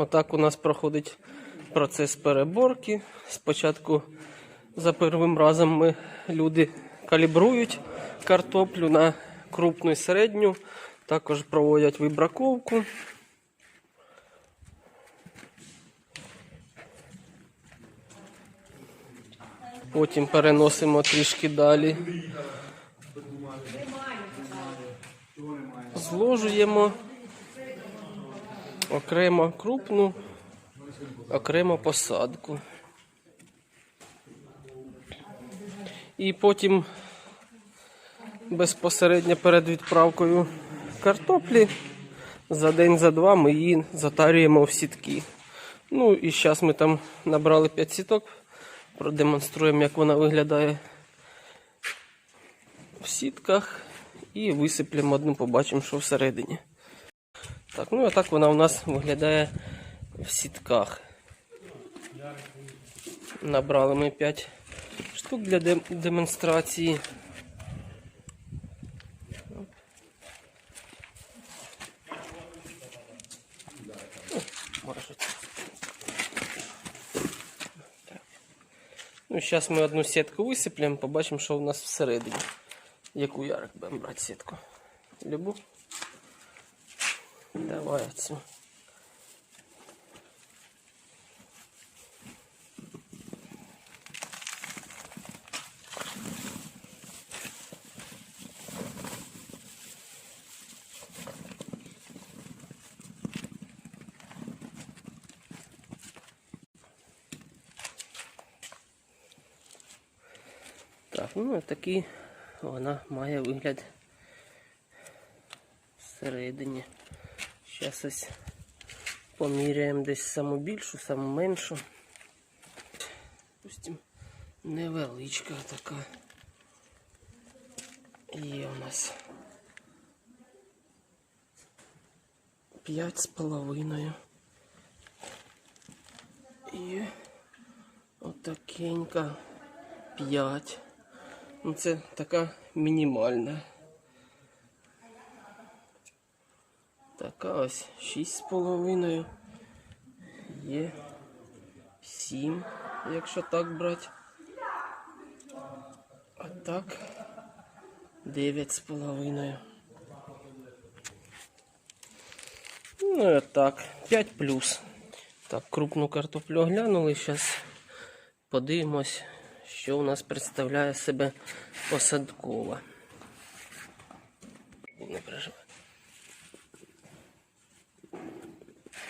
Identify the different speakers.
Speaker 1: Отак у нас проходить процес переборки. Спочатку за первим разом ми люди калібрують картоплю на крупну і середню, також проводять вибраковку. Потім переносимо трішки далі. Зложуємо окремо крупну, окремо посадку. І потім безпосередньо перед відправкою картоплі за день, за два ми її затарюємо в сітки. Ну і зараз ми там набрали 5 сіток, продемонструємо, як вона виглядає в сітках. І висиплемо одну, побачимо, що всередині. Так, ну а так вона у нас виглядає в сітках. Набрали ми 5 штук для демонстрації. Ну, зараз ми одну сітку висиплемо, побачимо, що у нас всередині. Яку ярик будемо брати сітку? Любу? Давай цю. Так, ну такий вона має вигляд всередині. Зараз ось поміряємо десь саму більшу, саму меншу. Допустим, невеличка така. Є у нас п'ять з половиною. І отакенька п'ять. Ну, це така мінімальна. Така ось 6,5. Є 7, якщо так брати. А так 9,5. Ну і так, 5 плюс. Так, крупну картоплю оглянули. Зараз подивимось, що у нас представляє себе посадкова. Не переживай.